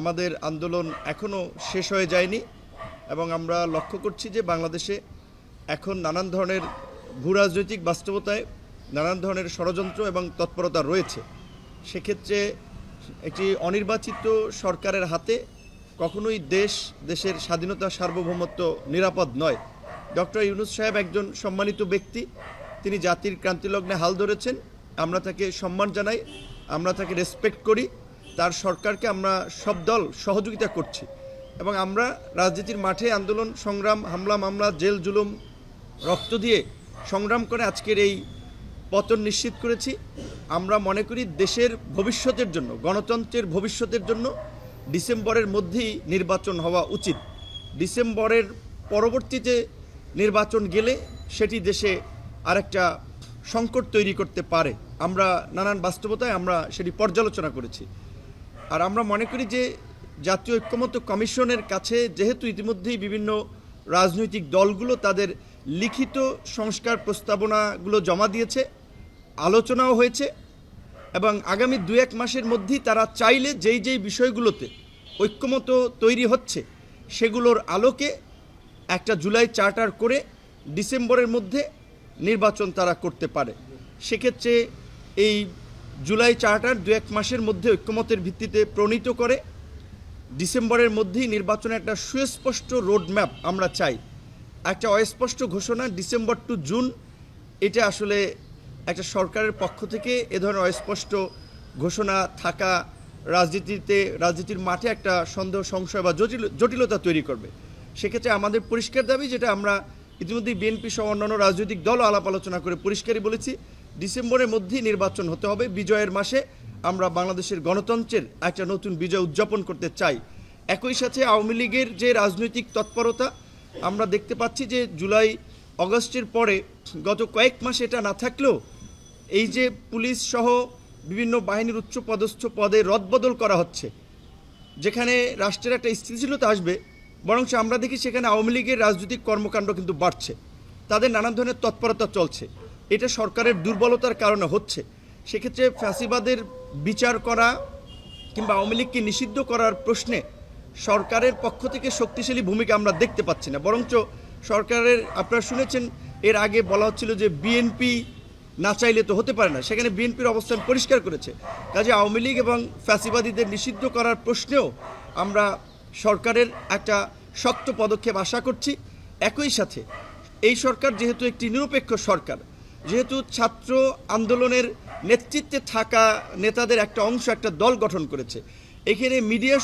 আমাদের আন্দোলন এখনও শেষ হয়ে যায়নি এবং আমরা লক্ষ্য করছি যে বাংলাদেশে এখন নানান ধরনের ভূ রাজনৈতিক বাস্তবতায় নানান ধরনের ষড়যন্ত্র এবং তৎপরতা রয়েছে। সেক্ষেত্রে একটি অনির্বাচিত সরকারের হাতে কখনোই দেশ, দেশের স্বাধীনতা সার্বভৌমত্ব নিরাপদ নয়। ডক্টর ইউনুস সাহেব একজন সম্মানিত ব্যক্তি, তিনি জাতির ক্রান্তিলগ্নে হাল ধরেছেন। আমরা তাকে সম্মান জানাই, আমরা তাকে রেসপেক্ট করি। তার সরকারকে আমরা সব দল সহযোগিতা করছি এবং আমরা রাজনীতির মাঠে আন্দোলন, সংগ্রাম, হামলা, মামলা, জেল, জুলুম, রক্ত দিয়ে সংগ্রাম করে আজকের এই পতন নিশ্চিত করেছি। আমরা মনে করি দেশের ভবিষ্যতের জন্য, গণতন্ত্রের ভবিষ্যতের জন্য ডিসেম্বরের মধ্যেই নির্বাচন হওয়া উচিত। ডিসেম্বরের পরবর্তীতে নির্বাচন গেলে সেটি দেশে আরেকটা সংকট তৈরি করতে পারে। আমরা নানান বাস্তবতায় আমরা সেটি পর্যালোচনা করেছি। আর আমরা মনে করি যে জাতীয় ঐক্যমত্য কমিশনের কাছে যেহেতু ইতিমধ্যেই বিভিন্ন রাজনৈতিক দলগুলো তাদের লিখিত সংস্কার প্রস্তাবনাগুলো জমা দিয়েছে, আলোচনাও হয়েছে এবং আগামী দু এক মাসের মধ্যেই তারা চাইলে যেই যেই বিষয়গুলোতে ঐক্যমত তৈরি হচ্ছে সেগুলোর আলোকে একটা জুলাই চার্টার করে ডিসেম্বরের মধ্যে নির্বাচন তারা করতে পারে। সেক্ষেত্রে এই জুলাই চার্টার দু এক মাসের মধ্যে ঐক্যমতের ভিত্তিতে প্রণীত করে। ডিসেম্বরের মধ্যেই নির্বাচনের একটা সুস্পষ্ট রোডম্যাপ আমরা চাই। একটা অস্পষ্ট ঘোষণা ডিসেম্বর টু জুন, এটা আসলে একটা সরকারের পক্ষ থেকে এ ধরনের অস্পষ্ট ঘোষণা থাকা রাজনীতিতে, রাজনীতির মাঠে একটা সন্দেহ, সংশয় বা জটিল, জটিলতা তৈরি করবে। সেক্ষেত্রে আমাদের পরিষ্কার দাবি, যেটা আমরা ইতিমধ্যেই বিএনপি সহ অন্যান্য রাজনৈতিক দলও আলাপ আলোচনা করে পরিষ্কারই বলেছি ডিসেম্বরের মধ্যেই নির্বাচন হতে হবে। বিজয়ের মাসে আমরা বাংলাদেশের গণতন্ত্রের একটা নতুন বিজয় উদযাপন করতে চাই। একই সাথে আওয়ামী লীগের যে রাজনৈতিক তৎপরতা, আমরা দেখতে পাচ্ছি যে জুলাই, অগস্টের পরে গত কয়েক মাস এটা না থাকলেও এই যে পুলিশ সহ বিভিন্ন বাহিনীর উচ্চ পদস্থ পদে রদবদল করা হচ্ছে, যেখানে রাষ্ট্রের একটা স্থিতিশীলতা আসবে, বরং আমরা দেখি সেখানে আওয়ামী লীগের রাজনৈতিক কর্মকাণ্ড কিন্তু বাড়ছে। তাদের নানান ধরনের তৎপরতা চলছে। এটা সরকারের দুর্বলতার কারণে হচ্ছে। সেক্ষেত্রে ফ্যাসিবাদের বিচার করা কিংবা আওয়ামী লীগকে নিষিদ্ধ করার প্রশ্নে সরকারের পক্ষ থেকে শক্তিশালী ভূমিকা আমরা দেখতে পাচ্ছি না। বরঞ্চ সরকারের, আপনারা শুনেছেন, এর আগে বলা হচ্ছিল যে বিএনপি না চাইলে তো হতে পারে না। সেখানে বিএনপির অবস্থান পরিষ্কার করেছে। কাজে আওয়ামী লীগ এবং ফ্যাসিবাদীদের নিষিদ্ধ করার প্রশ্নেও আমরা সরকারের একটা শক্ত পদক্ষেপ আশা করছি। একই সাথে এই সরকার যেহেতু একটি নিরপেক্ষ সরকার যেহেতু ছাত্র আন্দোলনের নেতৃত্বে থাকা নেতাদের একটা অংশ একটা দল গঠন করেছে। এখানে মিডিয়া